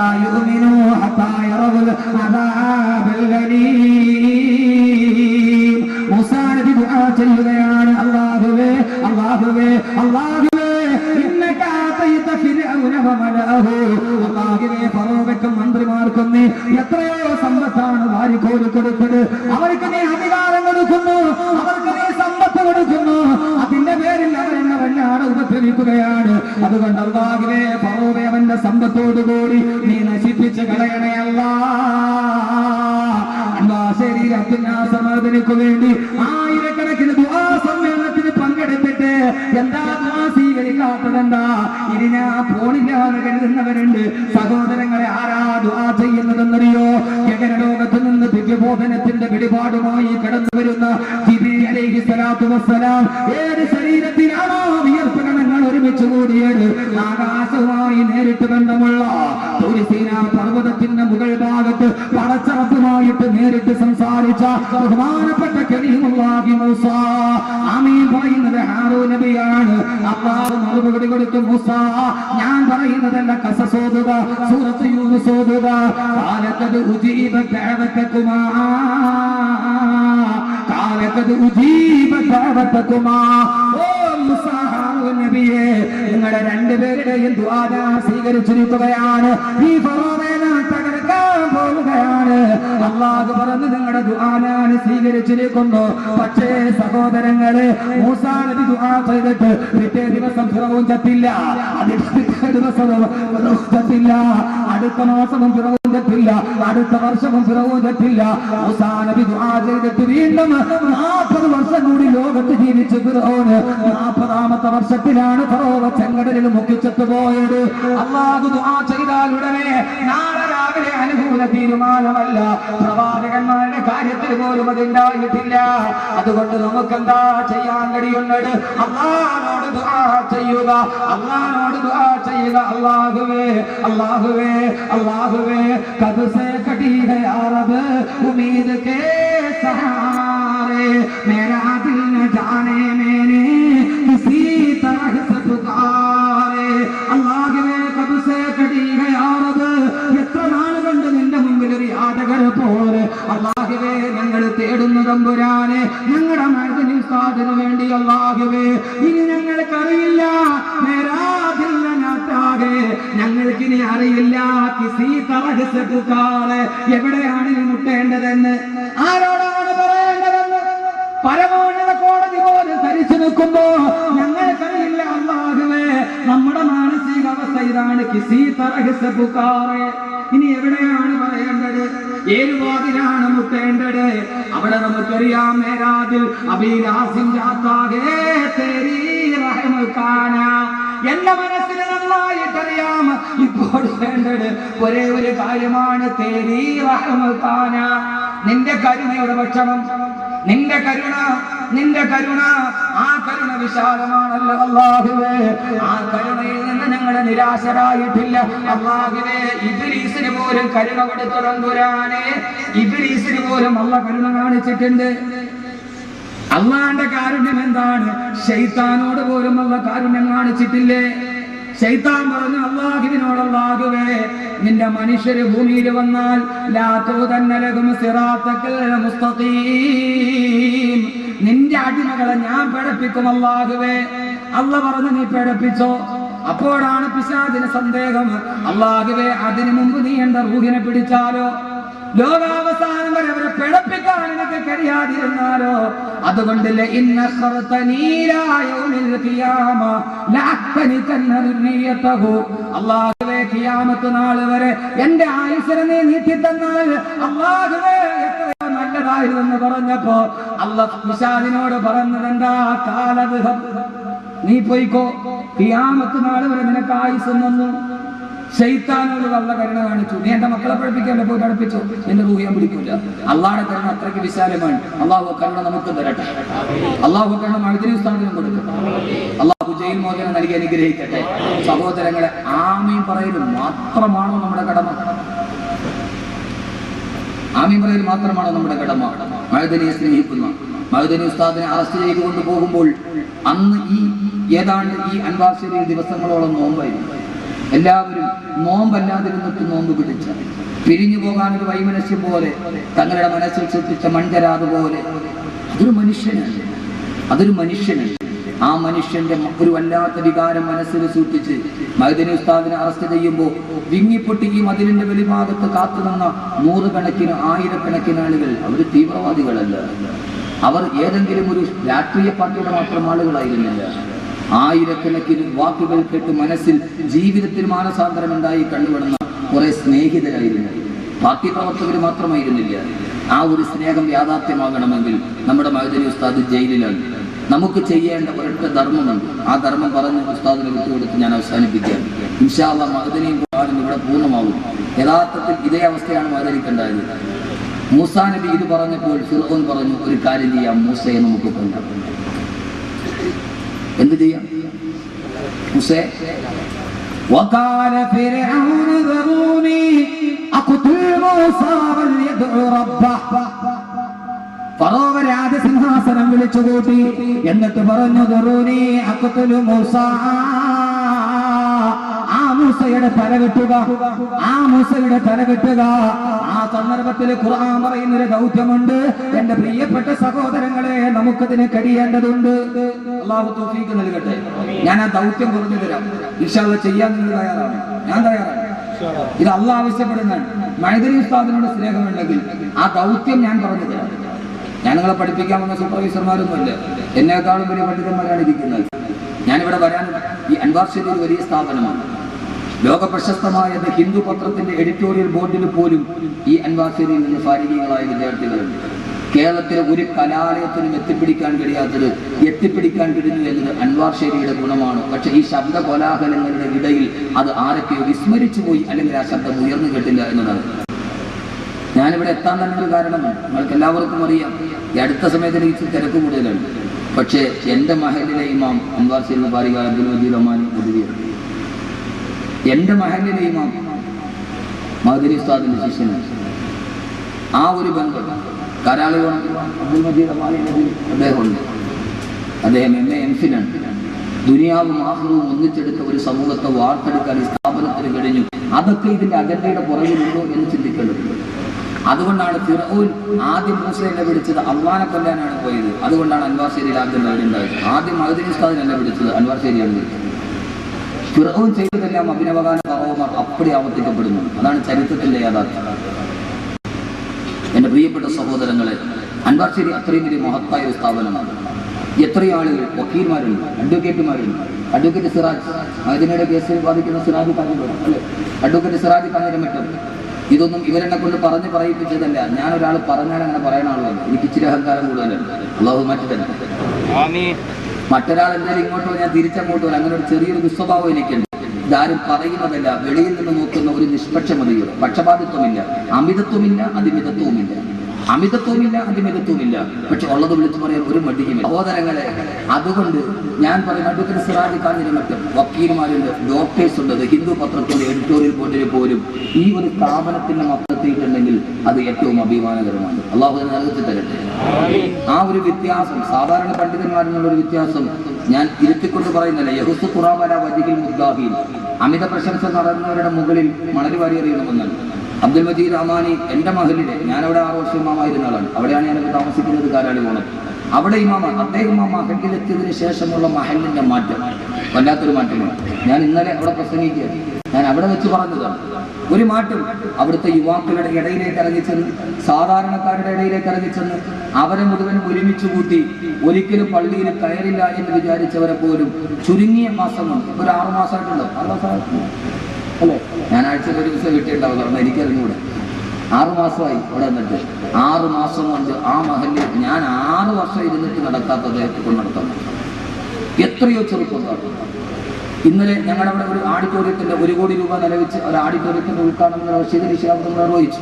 ولا يؤمنوا حتى يروا العذاب الأليم മൂസാ നബി ദുആ ചെയ്യുകയാണ് അല്ലാഹുവേ അല്ലാഹുവേ അല്ലാഹുവേ ഇന്നക ആതൈത ഫിർഔന വമലഅഹു അല്ലാഹുവേ ഫറോവയ്ക്കും മന്ത്രിമാർക്കും നീ എത്രയോ സമ്പത്താണ് വാരിക്കോരി കൊടുത്തത് അവർക്ക് നീ അധികാരം കൊടുക്കുന്നു അവർക്ക് നീ സമ്പത്ത് കൊടുക്കുന്നു അതിന്റെ പേരിൽ അവരെന്നെ വല്ലാതെ ഉപദ്രവിക്കുകയാണ് അതുകൊണ്ട് അള്ളാഹുവേ അവന്റെ സമ്പത്തോടുകൂടി നീ നശിപ്പിച്ച് കളയണയല്ല. ശരീരത്തിന് ആ സമാധാനക്കു വേണ്ടി ആയിരക്കണക്കിന് സമ്മേളനത്തിന് പങ്കെടുത്തിട്ട് എന്താ സ്വീകരിക്കാത്തതെന്താ? ഇനി പോണില്ല എന്ന് കരുതുന്നവരുണ്ട്. സഹോദരങ്ങളെ ആരാ ദുആ ചെയ്യുന്നതെന്നറിയോ? ജഗനലോകത്ത് നിന്ന് ദിവ്യബോധനത്തിന്റെ വെളിപാടുമായി കടന്നു വരുന്ന ഏത് ശരീരത്തിലാണോ വിയർപ്പ് ഒരുമിച്ച് കൂടിയത് ആകാശവുമായി നേരിട്ട് ബന്ധമുള്ള തുരിസീന പർവതത്തിന്റെ മുകൾ ഭാഗത്ത് പടച്ചറപ്പുമായിട്ട് നേരിട്ട് സംസാരിച്ച ബഹുമാനപ്പെട്ട കരീമുള്ളാഹി മൂസ. ആമീൻ പറയുന്നത് ഹാറൂ നബിയാണ്. അള്ളാഹു മറുപടി കൊടുത്തു മൂസ. ഞാൻ പറയുന്നതല്ല കസസോതുക സൂറത്ത് യൂനുസോതുക കാലത്തത് ഉജീബ ദഅവതകുമാ കാലത്തത് ഉജീബ ദഅവതകുമാ ഓ നബിയെ നിങ്ങളുടെ രണ്ടുപേരുടെയും ദ്വാര സ്വീകരിച്ചിരിക്കുകയാണ്. ഈ ഫറോവയെ പോവുകയാണ് അള്ളാഹു പറഞ്ഞു നിങ്ങളുടെ ദുആ ഞാൻ സ്വീകരിച്ചിരിക്കുന്നു. പക്ഷേ സഹോദരങ്ങളെ മൂസാ നബി ദുആ ചെയ്തിട്ട് പിറ്റേ ദിവസം ഫിറവും ചത്തില്ല. പിറ്റേ ദിവസവും ചത്തില്ല. അടുത്ത മാസവും ഫിറവും ചത്തില്ല. അടുത്ത വർഷവും ഫിറവും ചത്തില്ല. മൂസാ നബി ദുആ ചെയ്തിട്ട് വീണ്ടും നാൽപ്പത് വർഷം കൂടി ലോകത്ത് ജീവിച്ചു ഫിറോന് നാൽപ്പതാമത്തെ വർഷത്തിലാണ് ഫറോവ ചെങ്കടലിൽ മുക്കിച്ചത്ത് പോയത് അള്ളാഹു ദുആ ചെയ്താൽ ഉടനെ നാളെ അവരെ അനുകൂല തീരുമാനമല്ല. പ്രവാചകന്മാരുടെ കാര്യത്തിൽ പോലും അതുണ്ടായിട്ടില്ല അതുകൊണ്ട് നമുക്ക് എന്താ ചെയ്യാൻ കഴിയുന്നത്? അള്ളാഹനോട് ചെയ്യുക. അള്ളാഹനോട് ചെയ്യുക. അള്ളാഹുവേ അള്ളാഹുവേ അള്ളാഹുവേ. കബസേ കടീ അറബ് ഉമീദ് കേ സഹാരേ മേരാ അള്ളാഹുവേ ഞങ്ങൾ തേടുന്നു തമ്പുരാനെ ഞങ്ങളുടെ മഴത്തിന് സാധന വേണ്ടി അള്ളാഹുവേ ഇനി ഞങ്ങൾക്കറിയില്ല. ഞങ്ങൾക്കിനി അറിയില്ല. എവിടെയാണ് മുട്ടേണ്ടതെന്ന്? ആരോടാണ് പറയേണ്ടതെന്ന്? പരമോന്നത കോടതി പോലെ ധരിച്ചു നിൽക്കുമ്പോ ഞങ്ങൾക്കറിയില്ല അള്ളാഹുവേ നമ്മുടെ മാനസികാവസ്ഥ ഇതാണ് കിസി തറകസാറ് ഇനി എവിടെയാണ് പറയേണ്ടത്? ഏത് മുട്ടേണ്ടത്? അവിടെ നമുക്കറിയാം മേരാതിൽ റഹ്മക്കാന എന്റെ മനസ്സിന് നന്നായിട്ടറിയാം ഇപ്പോൾ വേണ്ടത് ഒരേ ഒരു കാര്യമാണ് നിന്റെ കരുണയുടെ ഭക്ഷണം നിന്റെ കരുണ നിന്റെ കരുണ. ആ കരുണ വിശാലമാണല്ലോ ആ കരുണയിൽ നിന്ന് ഞങ്ങൾ നിരാശരായിട്ടില്ല. അള്ളാഹുവേ ഇബിലീസിന് പോലും കരുണ കൊടുത്തു തമ്പുരാനെ. പോലും അള്ള കരുണ കാണിച്ചിട്ടുണ്ട്. അള്ളാന്റെ കാരുണ്യം എന്താണ്? ഷെയ്ത്താനോട് പോലും അള്ള കാരുണ്യം കാണിച്ചിട്ടില്ലേ? ശൈത്താൻ പറഞ്ഞു അള്ളാഹുവിനോട് അള്ളാഹുവേ നിന്റെ മനുഷ്യര് ഭൂമിയിൽ വന്നാൽ ലാത്തോ മുസ്തഖീം. നിന്റെ അടിമകളെ ഞാൻ പിഴപ്പിക്കും അള്ളാഹുവേ. അള്ള പറഞ്ഞു നീ പിഴപ്പിച്ചോ അപ്പോഴാണ് പിശാദിന് സന്ദേഹം. അള്ളാഹുവെ അതിനു മുമ്പ് നീ എന്റെ റൂഹിനെ പിടിച്ചാലോ? ലോകാവസാനം വരെ അവരെ പിഴപ്പിക്കാൻ എനിക്ക് കഴിയാതിരുന്നാലോ? അതുകൊണ്ട് അല്ലാഹുവേ ഖിയാമത്ത് നാൾ വരെ എന്റെ ആയുസരനെ നീ നീട്ടി തന്നാൽ എത്രയോ നല്ലതായിരുന്നെന്ന് പറഞ്ഞപ്പോ അല്ലാഹ് നിഷാദിനോട് പറഞ്ഞത് എന്താ നീ പോയിക്കോ. ഖിയാമത്ത് നാൾ വരെ നിനക്ക് ആയുസ് തന്നു. ശൈത്താനോട് വല്ല കരുണ കാണിച്ചു. നീ എന്റെ മക്കളെ പഠിപ്പിക്കല്ലേ പോയി പഠിപ്പിച്ചു എന്റെ റൂഹ് പിടിക്കൂല. അള്ളാടെ കരുണ അത്രയ്ക്ക് വിശാലമാണ്. അള്ളാഹു കരുണ നമുക്ക് തരട്ടെ. അള്ളാഹു കരുണ മഴുതിരി സ്ഥാനം കൊടുക്കും. അള്ളാഹു ജയിൽ മോചനം നൽകി അനുഗ്രഹിക്കട്ടെ. സഹോദരങ്ങളെ ആമയും പറയലും മാത്രമാണോ നമ്മുടെ കടമ? ആമീൻ മാത്രമാണ് നമ്മുടെ കടമ. മഹദനിയെ സ്നേഹിക്കുന്ന മഹദനി ഉസ്താദിനെ അറസ്റ്റ് ചെയ്ത് പോകുമ്പോൾ അന്ന് ഈ ഏതാണ്ട് ഈ അൻവാശ്ശേരി ദിവസങ്ങളോളം നോമ്പായിരുന്നു. എല്ലാവരും നോമ്പല്ലാതിരുന്നിട്ട് നോമ്പ് പിടിച്ച പിരിഞ്ഞു പോകാൻ ഒരു വൈമനസ്യം പോലെ തങ്ങളുടെ മനസ്സിൽ സൃഷ്ടിച്ച മൺചരാത് പോലെ. അതൊരു മനുഷ്യനാണ് അതൊരു മനുഷ്യനാണ് ആ മനുഷ്യന്റെ ഒരു വല്ലാത്ത വികാരം മനസ്സിൽ സൂക്ഷിച്ച് മൈദനി ഉസ്താദിനെ അറസ്റ്റ് ചെയ്യുമ്പോൾ വിങ്ങിപ്പൊട്ടി ഈ മതിലിന്റെ വെളിഭാഗത്ത് കാത്തുനിന്ന നൂറുകണക്കിന് ആയിരക്കണക്കിന് ആളുകൾ. അവർ തീവ്രവാദികളല്ല. അവർ ഏതെങ്കിലും ഒരു രാഷ്ട്രീയ പാർട്ടിയുടെ മാത്രം ആളുകളായിരുന്നില്ല. ആയിരക്കണക്കിന് വാക്കുകൾ കേട്ട് മനസ്സിൽ ജീവിതത്തിൽ മാനസാന്തരം ഉണ്ടായി കണ്ടുവിടുന്ന കുറെ സ്നേഹിതരായിരുന്നു. പാർട്ടി പ്രവർത്തകർ മാത്രമായിരുന്നില്ല. ആ ഒരു സ്നേഹം യാഥാർത്ഥ്യമാകണമെങ്കിൽ നമ്മുടെ മൈദനി ഉസ്താദ് ജയിലിലാണ്. നമുക്ക് ചെയ്യേണ്ട ഒരൊറ്റ ധർമ്മമുണ്ട് ആ ധർമ്മം പറഞ്ഞ് ഉസ്താദിനെ വിട്ടുകൊടുത്ത് ഞാൻ അവസാനിപ്പിക്കുകയാണ് ഇൻഷാല്ല മഹദനിയും ഖുർആനും ഇവിടെ പൂർണ്ണമാകും യഥാർത്ഥത്തിൽ ഇതേ അവസ്ഥയാണ് മഹദനിക്കുണ്ടായത് മൂസാ നബി ഇത് പറഞ്ഞപ്പോൾ ഫിറോൻ പറഞ്ഞു ഒരു കാര്യം ചെയ്യാം മൂസയെ നമുക്ക് കൊണ്ടാം എന്ത് ചെയ്യാം മൂസേ وقال فرعون ذروني أقتل موسى وليدع ربه ഫറോവ രാജസിംഹാസനം വിളിച്ചുകൂട്ടി. എന്നിട്ട് പറഞ്ഞു ദുറൂനി അക്കത്തുലു മൂസ ആ മൂസയുടെ തല കെട്ടുക ആ മൂസയുടെ തല കെട്ടുക. ആ സന്ദർഭത്തിൽ ഖുർആൻ പറയുന്നൊരു ദൗത്യമുണ്ട്. എന്റെ പ്രിയപ്പെട്ട സഹോദരങ്ങളെ നമുക്കതിന് കഴിയേണ്ടതുണ്ട്. അള്ളാഹു തൗഫീഖ് നൽകട്ടെ. ഞാൻ ആ ദൗത്യം പറഞ്ഞു തരാം. ഇഷാദ് ചെയ്യാൻ നിങ്ങൾ തയ്യാറാണ്. ഞാൻ തയ്യാറാണ്. ഇത് അള്ളാഹ് ആവശ്യപ്പെടുന്നതാണ്. മൈദരി ഉസ്താദിനോട് സ്നേഹമുണ്ടെങ്കിൽ ആ ദൗത്യം ഞാൻ പറഞ്ഞു തരാം. ഞാൻ നിങ്ങളെ പഠിപ്പിക്കാൻ വന്ന സൂപ്പർവൈസർമാരൊന്നുമില്ല എന്നെക്കാളും വലിയ പണ്ഡിതന്മാരാണ് ഇരിക്കുന്നത്. ഞാനിവിടെ വരാൻ ഈ അൻവാർ ഒരു വലിയ സ്ഥാപനമാണ്. ലോക പ്രശസ്തമായ ഹിന്ദു പത്രത്തിന്റെ എഡിറ്റോറിയൽ ബോർഡിൽ പോലും ഈ അൻവാർ ഷെരിയിൽ നിന്ന് ഫാരികങ്ങളായ വിദ്യാർത്ഥികളുണ്ട്. കേരളത്തിലെ ഒരു കലാലയത്തിനും എത്തിപ്പിടിക്കാൻ കഴിയാത്തത് എത്തിപ്പിടിക്കാൻ കഴിഞ്ഞു എന്നത് അൻവാർ ഷേരിയുടെ ഗുണമാണ്. പക്ഷേ ഈ ശബ്ദ കോലാഹലങ്ങളുടെ ഇടയിൽ അത് ആരൊക്കെയോ വിസ്മരിച്ചു പോയി അല്ലെങ്കിൽ ആ ശബ്ദം ഉയർന്നു കേട്ടില്ല എന്നതാണ്. ഞാനിവിടെ എത്താൻ തന്നെ ഒരു കാരണം നിങ്ങൾക്ക് എല്ലാവർക്കും അറിയാം. ഈ അടുത്ത സമയത്ത് എനിക്ക് തിരക്ക് കൂടുതലാണ്. പക്ഷേ എന്റെ മഹലിലെ ഇമാം അൻവാർ ഷെരി ബാരിക അബ്ദുൽ മജീദ് അമാനി മുതിരിയാണ് എന്റെ മഹലിലെ ഇമാം മഹദരി ഉസ്താദിന്റെ ശിഷ്യനാണ്. ആ ഒരു ബന്ധം കരാളി അബ്ദുൽ മജീദ് അമാനി അദ്ദേഹമുണ്ട്. അദ്ദേഹം എം എ ദുനിയാവും ആഹ്ലവും ഒന്നിച്ചെടുത്ത ഒരു സമൂഹത്തെ വാർത്തെടുക്കാൻ ഈ സ്ഥാപനത്തിന് കഴിഞ്ഞു. അതൊക്കെ ഇതിന്റെ അജണ്ടയുടെ പുറകിലുണ്ടോ എന്ന് ചിന്തിക്കേണ്ടതുണ്ട്. അതുകൊണ്ടാണ് ഫിറോൻ ആദ്യം മൂസയെ വിളിച്ചത് അള്ളാനെ കൊല്ലാനാണ് പോയത്. അതുകൊണ്ടാണ് അൻവാർ ശേരിയിൽ ആദ്യം ഉണ്ടായത്. ആദ്യം മഹദിൻ ഉസ്താദിനല്ല വിളിച്ചത് അൻവാർ ശേരിയാണ് വിളിച്ചത് ഫിറോൻ ചെയ്തതെല്ലാം അഭിനവകാന പറവമാർ അപ്പടി ആവർത്തിക്കപ്പെടുന്നു. അതാണ് ചരിത്രത്തിന്റെ യാഥാർത്ഥ്യം. എന്റെ പ്രിയപ്പെട്ട സഹോദരങ്ങളെ അൻവാർ ശേരി അത്രയും വലിയ മഹത്തായ ഒരു സ്ഥാപനമാണ്. എത്രയോ ആളുകൾ വക്കീൽമാരുണ്ട് അഡ്വക്കേറ്റുമാരുണ്ട്. അഡ്വക്കേറ്റ് സിറാജ് മഹദിനയുടെ കേസിൽ ബാധിക്കുന്ന സിറാജ് കാഞ്ഞിരം അല്ലേ? അഡ്വക്കേറ്റ് സിറാജ് കാര്യം മറ്റും ഇതൊന്നും ഇവരെന്നെ കൊണ്ട് പറഞ്ഞ് പറയിപ്പിച്ചതല്ല. ഞാൻ ഒരാൾ പറഞ്ഞാൽ അങ്ങനെ പറയണ ആളല്ല എനിക്ക് ഇച്ചിരി അഹങ്കാരം കൂടുതലുണ്ട്. അള്ളാഹു മാറ്റി തന്നെ മറ്റൊരാൾ എന്തായാലും ഇങ്ങോട്ടോ ഞാൻ തിരിച്ചങ്ങോട്ടോ. അങ്ങനെ ഒരു ചെറിയൊരു ദുസ്വഭാവം എനിക്കുണ്ട്. ഇതാരും പറയുന്നതല്ല. വെളിയിൽ നിന്ന് നോക്കുന്ന ഒരു നിഷ്പക്ഷമതിയോ പക്ഷപാതിത്വമില്ല. അമിതത്വമില്ല അതിമിതത്വവുമില്ല. അമിതത്വമില്ല അതിമിതത്വമില്ല പക്ഷെ ഉള്ളത് വിളിച്ചു പറയാൻ ഒരു മടിയുമില്ല. സഹോദരങ്ങളെ അതുകൊണ്ട് ഞാൻ പറയും അഡ്വക്കേറ്റ് സിറാജ് കാഞ്ഞിന് മറ്റും വക്കീൽമാരുണ്ട് ഡോക്ടേഴ്സ് ഉണ്ട് അത് ഹിന്ദു പത്രത്തിന്റെ എഡിറ്റോറിയൽ ബോർഡിൽ പോലും ഈ ഒരു സ്ഥാപനത്തിന്റെ മൊത്തത്തിയിട്ടുണ്ടെങ്കിൽ അത് ഏറ്റവും അഭിമാനകരമാണ്. അള്ളാഹു നൽകി തരട്ടെ. ആ ഒരു വ്യത്യാസം സാധാരണ പണ്ഡിതന്മാരെന്നുള്ള ഒരു വ്യത്യാസം ഞാൻ ഇരുത്തിക്കൊണ്ട് പറയുന്നില്ല. യഹുസ് ഖുറാബല വജിഹിൽ മുദ്ദാഹിൻ. അമിത പ്രശംസ നടന്നവരുടെ മുകളിൽ മണൽ വാരിയെറിയണമെന്നാണ് അബ്ദുൽ മജീദ് റഹ്മാനി എന്റെ മഹലിലെ ഞാനവിടെ ആറ് വർഷം ഇമാമായിരുന്ന ആളാണ്. അവിടെയാണ് ഞാനൊക്കെ താമസിക്കുന്നത് കാലാളി പോണത് അവിടെ ഇമാമ അദ്ദേഹം ആ മഹലിലെത്തിയതിന് ശേഷമുള്ള മഹലിന്റെ മാറ്റം വല്ലാത്തൊരു മാറ്റമാണ്. ഞാൻ ഇന്നലെ അവിടെ പ്രസംഗിക്കുക ഞാൻ അവിടെ വെച്ച് പറഞ്ഞതാണ്. ഒരു മാറ്റം അവിടുത്തെ യുവാക്കളുടെ ഇടയിലേക്ക് ഇറങ്ങിച്ചെന്ന് സാധാരണക്കാരുടെ ഇടയിലേക്ക് ഇറങ്ങിച്ചെന്ന് അവരെ മുഴുവൻ ഒരുമിച്ച് കൂട്ടി ഒരിക്കലും പള്ളിയിൽ കയറില്ല എന്ന് വിചാരിച്ചവരെ പോലും ചുരുങ്ങിയ മാസം ഒരു ആറുമാസമായിട്ടുണ്ടോ ആറ് മാസമായിട്ടുണ്ടോ അല്ലേ ഞാൻ ആഴ്ചയിൽ ഒരു ദിവസം കിട്ടിയിട്ടുണ്ടാവും കാരണം എനിക്കറിഞ്ഞൂടെ ആറു മാസമായി ഇവിടെ നിന്നിട്ട് ആറു മാസം കൊണ്ട് ആ മഹലിൽ ഞാൻ ആറ് വർഷം ഇരുന്നിട്ട് നടക്കാത്തത് കൊണ്ട് നടത്താൻ എത്രയോ ചെറുപ്പക്കാർ ഇന്നലെ ഞങ്ങളുടെ അവിടെ ഒരു ഓഡിറ്റോറിയത്തിന്റെ ഒരു കോടി രൂപ നിലവിച്ച് ഒരു ഓഡിറ്റോറിയത്തിന്റെ ഉദ്ഘാടനം റഷീദ് നിശാബ്ദം നിർവഹിച്ചു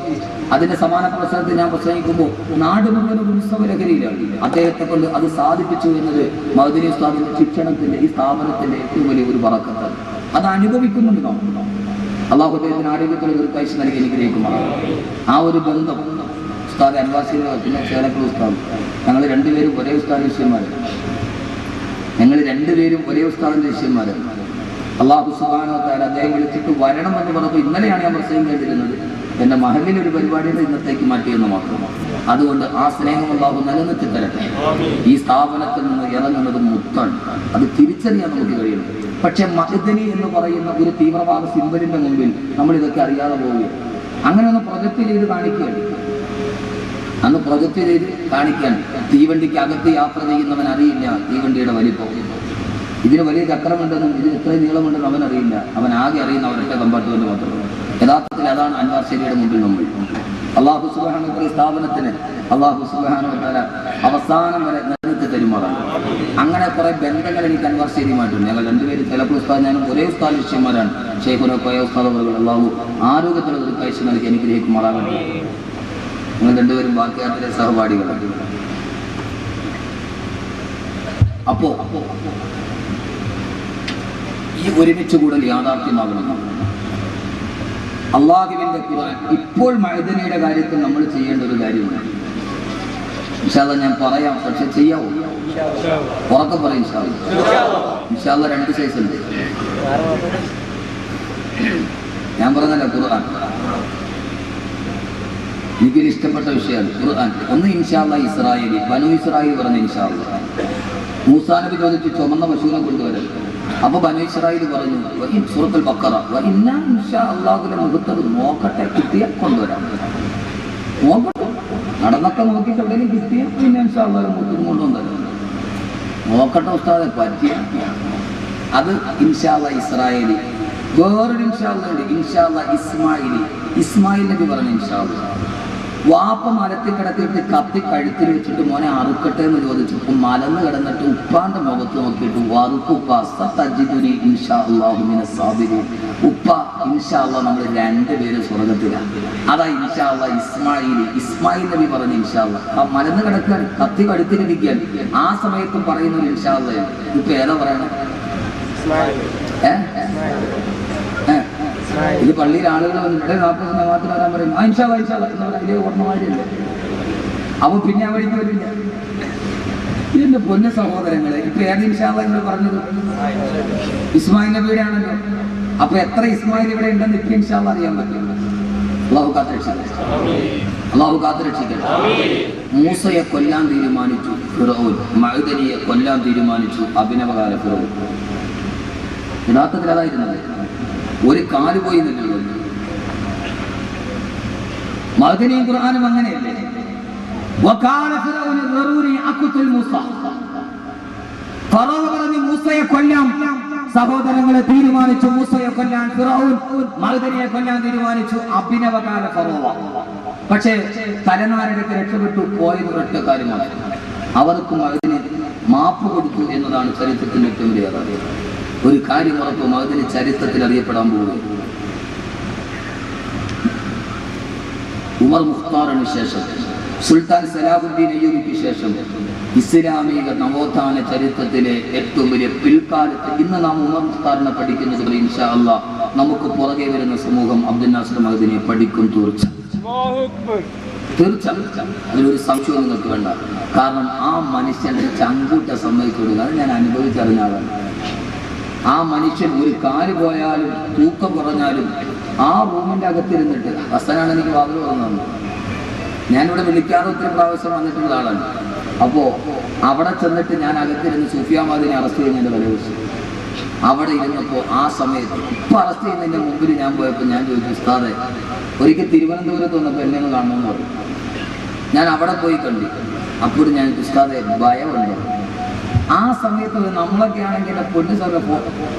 അതിന്റെ സമാന പ്രസംഗത്തിൽ ഞാൻ പ്രസംഗിക്കുമ്പോൾ നാട് മുഴുവൻ ഒരു ഉത്സവ ലഹരിയിലാണ് അദ്ദേഹത്തെ കൊണ്ട് അത് സാധിപ്പിച്ചു എന്നത് മഹദിനി ഉസ്താദിന്റെ ശിക്ഷണത്തിന്റെ ഈ സ്ഥാപനത്തിന്റെ ഏറ്റവും വലിയ ഒരു പറക്കത്താണ് അത് അനുഭവിക്കുന്നുണ്ട് നമ്മൾ അള്ളാഹു അദ്ദേഹത്തിന് ആരോഗ്യത്തിന് ദീർഘായുസ് നൽകി അനുഗ്രഹിക്കുമാണ് ആ ഒരു ബന്ധം ഉസ്താദ് അൻവാസി പിന്നെ ചേലക്കുള്ള ഉസ്താദ്. ഞങ്ങൾ രണ്ടുപേരും ഒരേ ഉസ്താദ് ശിഷ്യന്മാരാണ് ഞങ്ങൾ രണ്ടുപേരും ഒരേ ഉസ്താദിന്റെ ശിഷ്യന്മാരാണ് അള്ളാഹു സുബാനോത്താൽ അദ്ദേഹം വിളിച്ചിട്ട് വരണം എന്ന് പറഞ്ഞപ്പോൾ ഇന്നലെയാണ് ഞാൻ പ്രസംഗം കേട്ടിരുന്നത്. എന്റെ മഹലിൽ ഒരു പരിപാടിയുടെ ഇന്നത്തേക്ക് മാറ്റിയെന്ന് മാത്രം. അതുകൊണ്ട് ആ സ്നേഹം അള്ളാഹു നിലനിർത്തി തരട്ടെ. ഈ സ്ഥാപനത്തിൽ നിന്ന് ഇറങ്ങുന്നത് മുത്താണ് അത് തിരിച്ചറിയാൻ നമുക്ക് കഴിയണം. പക്ഷെ മഹദനി എന്ന് പറയുന്ന ഒരു തീവ്രവാദ സിംബലിന്റെ മുമ്പിൽ നമ്മൾ ഇതൊക്കെ അറിയാതെ പോവുകയാണ് അങ്ങനെ ഒന്ന് പ്രൊജക്റ്റ് ചെയ്ത് കാണിക്കുകയാണ് അന്ന് പ്രൊജക്റ്റ് ചെയ്ത് കാണിക്കാൻ. തീവണ്ടിക്ക് അകത്ത് യാത്ര ചെയ്യുന്നവൻ അറിയില്ല തീവണ്ടിയുടെ വലിപ്പം. ഇതിന് വലിയ ചക്രമുണ്ടെന്നും ഇതിന് ഇത്രയും നീളമുണ്ടെന്നും അവൻ അറിയില്ല. അവൻ ആകെ അറിയുന്ന അവരുടെ കമ്പാർട്ട്മെന്റ് മാത്രമാണ് യഥാർത്ഥത്തിൽ അതാണ് അൻവാർ ശരിയുടെ മുമ്പിൽ നമ്മൾ. അള്ളാഹു സുബാന സ്ഥാപനത്തിന്. അള്ളാഹു സുബാന അവസാനം വരെ തരുമാറാണ് അങ്ങനെ കുറെ ബന്ധങ്ങൾ എനിക്ക് അൻവാർ ശരിയുമായിട്ടുണ്ട് ഞങ്ങൾ രണ്ടുപേരും ചിലപ്പോൾ ഉസ്താദ് ഞാനും ഒരേ ഉസ്താദ് ശിഷ്യന്മാരാണ്. ഷെയ്ഖുന കോയ ഉസ്താദ് അള്ളാഹു ആരോഗ്യത്തിലുള്ള ഒരു കാഴ്ച നൽകി അനുഗ്രഹിക്കുമാറാകട്ടെ. നിങ്ങൾ രണ്ടുപേരും ബാക്കിയാത്തിലെ സഹപാഠികളാണ്. അപ്പോ ഈ ഒരുമിച്ച് കൂടൽ യാഥാർത്ഥ്യമാകണം. അള്ളാഹുവിന്റെ ഇപ്പോൾ മഴുതനയുടെ കാര്യത്തിൽ നമ്മൾ ചെയ്യേണ്ട ഒരു കാര്യമാണ് ഇൻഷാല്ല ഞാൻ പറയാം പക്ഷെ ചെയ്യാവോ. ഉറക്കെ പറയും വിശാല രണ്ട് സൈസ് ഉണ്ട്. ഞാൻ പറഞ്ഞല്ലോ ഖുർആൻ. എനിക്കൊരു ഇഷ്ടപ്പെട്ട വിഷയമാണ് ഖുർആൻ. ഒന്ന് ഇൻഷാല്ല ഇസ്രായേലി ബനു ഇസ്രായേൽ പറഞ്ഞ ഇൻഷാല്ല മൂസാനബി ചോദിച്ചു ചുമന്ന പശുവിനെ കൊണ്ടുവരാൻ അപ്പൊ ബനു ഇസ്രായേൽ പറഞ്ഞു സുഹൃത്തിൽ ബക്കറ ഇന്ന ഇൻഷാ അല്ലാഹുവിന്റെ മുഖത്തത് നോക്കട്ടെ കിട്ടിയ കൊണ്ടുവരാം. നോക്കട്ടെ. നടന്നൊക്കെ നോക്കിയിട്ട് എവിടെയെങ്കിലും കിട്ടിയ പിന്നെ ഇൻഷാ അല്ലാഹുവിന്റെ കൊണ്ടുവന്നല്ലോ കൊണ്ടുവന്നു നോക്കട്ടെ ഉസ്താദെ പറ്റിയ അത് ഇൻഷാല്ല ഇസ്രായേലി. വേറൊരു ഉണ്ട്. ഇൻഷാല്ല ഇസ്മായിലി. ഇസ്മായിൽ നബി പറഞ്ഞു ഇൻഷാല്ല വാപ്പ മരത്തിൽ കിടത്തിയിട്ട് കത്തി കഴുത്തിൽ വെച്ചിട്ട് മോനെ അറുക്കട്ടെ എന്ന് ചോദിച്ചപ്പോൾ മലന്ന് കിടന്നിട്ട് ഉപ്പാന്റെ മുഖത്ത് നോക്കിയിട്ട് സാബിരീൻ. ഉപ്പ ഇൻഷാ അല്ലാഹ് നമ്മൾ രണ്ടുപേരും സ്വർഗത്തിലാണ് അതാ ഇൻഷാ അല്ലാഹ് ഇസ്മായിലി ഇസ്മായിൽ നബി പറഞ്ഞു ഇൻഷാ അല്ലാഹ് ആ മലന്ന് കിടക്കാൻ കത്തി കഴുത്തിലിരിക്കാൻ ആ സമയത്തും പറയുന്നു ഇൻഷാ അല്ലാഹ് ഇപ്പൊ ഏതാ പറയണം? ഏ? ഇത് പള്ളിയിൽ ആളുകൾ വന്നിട്ട് നാൽപ്പത് മാത്രം വരാൻ പറയും. അഹിംസ പറഞ്ഞാൽ അതിലെ ഓർമ്മമാരില്ല അപ്പൊ പിന്നെ ആ വഴിക്ക് വരില്ല. എന്റെ പൊന്ന സഹോദരങ്ങളെ ഇപ്പൊ ഏത് നിങ്ങൾ പറഞ്ഞത്? ഇസ്മായിൽ നബിയുടെ ആണല്ലോ അപ്പൊ എത്ര ഇസ്മായിൽ ഇവിടെ ഉണ്ടെന്ന് ഇപ്പൊ ഇൻഷാല്ല അറിയാൻ പറ്റും? അള്ളാഹു കാത്തുരക്ഷിക്കട്ടെ അള്ളാഹു കാത്തുരക്ഷിക്കട്ടെ മൂസയെ കൊല്ലാൻ തീരുമാനിച്ചു ഫിറോൻ. മഴുതനിയെ കൊല്ലാൻ തീരുമാനിച്ചു അഭിനവകാല ഫിറോൻ. യഥാർത്ഥത്തിൽ അതായിരുന്നത് ഒരു കാൽ പോയി നിന്നുള്ളൂ മദനിയും ഖുർആാനും അങ്ങനെയല്ലേ? പറഞ്ഞു മൂസയെ കൊല്ലാം. സഹോദരങ്ങളെ തീരുമാനിച്ചു മൂസയെ കൊല്ലാൻ ഫിറൌൻ മഹദനിയെ കൊല്ലാൻ തീരുമാനിച്ചു. അഭിനവകാല ഫറോവ. പക്ഷേ തലനാരകത്തിൽ രക്ഷപ്പെട്ടു പോയത് ഒറ്റ കാര്യമാണ്. അവർക്ക് മഹദിന് മാപ്പ് കൊടുത്തു എന്നതാണ് ചരിത്രത്തിന്റെ ഏറ്റവും വലിയ ഒരു കാര്യം ഉറപ്പും അതിന് ചരിത്രത്തിൽ അറിയപ്പെടാൻ പോകുന്നു. ഉമർ മുഖ്താറിന് ശേഷം. സുൽത്താൻ സലാഹുദ്ദീൻ അയ്യൂബിക്ക് ശേഷം ഇസ്ലാമിക നവോത്ഥാന ചരിത്രത്തിലെ ഏറ്റവും വലിയ പിൽക്കാലത്ത് ഇന്ന് നാം ഉമർ മുഖ്താറിനെ പഠിക്കുന്നത് ഇൻഷാ അല്ല നമുക്ക് പുറകെ വരുന്ന സമൂഹം അബ്ദുൽ നാസർ മഹദിനെ പഠിക്കും തീർച്ച തീർച്ച അതിലൊരു സംശയം നിങ്ങൾക്ക് വേണ്ട. കാരണം ആ മനുഷ്യന്റെ ചങ്കൂറ്റ സമ്മതിക്കൊടുക്കുക അത് ഞാൻ അനുഭവിച്ചറിഞ്ഞ ആളാണ്. ആ മനുഷ്യൻ ഒരു കാൽ പോയാലും തൂക്കം കുറഞ്ഞാലും ആ റൂമിന്റെ അകത്തിരുന്നിട്ട് ഹസനാണ് എനിക്ക് വാതിൽ തുറന്നു ഞാനിവിടെ വിളിക്കാതെ ഒത്തിരി പ്രാവശ്യം വന്നിട്ടുള്ള ആളാണ്. അപ്പോ അവിടെ ചെന്നിട്ട് ഞാൻ അകത്തിരുന്ന് സുഫിയാമാദിനെ അറസ്റ്റ് ചെയ്യുന്നതിന്റെ വില വെച്ചു. അവിടെ ഇരുന്നപ്പോൾ ആ സമയത്ത് ഇപ്പൊ അറസ്റ്റ് ചെയ്യുന്നതിന്റെ മുമ്പിൽ ഞാൻ പോയപ്പോൾ ഞാൻ ചോദിച്ചു ഉസ്താദെ ഒരിക്കൽ തിരുവനന്തപുരത്ത് വന്നപ്പോൾ എന്നെ കാണണമെന്ന് പറഞ്ഞു. ഞാൻ അവിടെ പോയി കണ്ടു. അപ്പോഴും ഞാൻ ഉസ്താദെ ഭയമുണ്ടോ. ആ സമയത്ത് നമ്മളൊക്കെ ആണെങ്കിൽ പൊന്നു സാറിനെ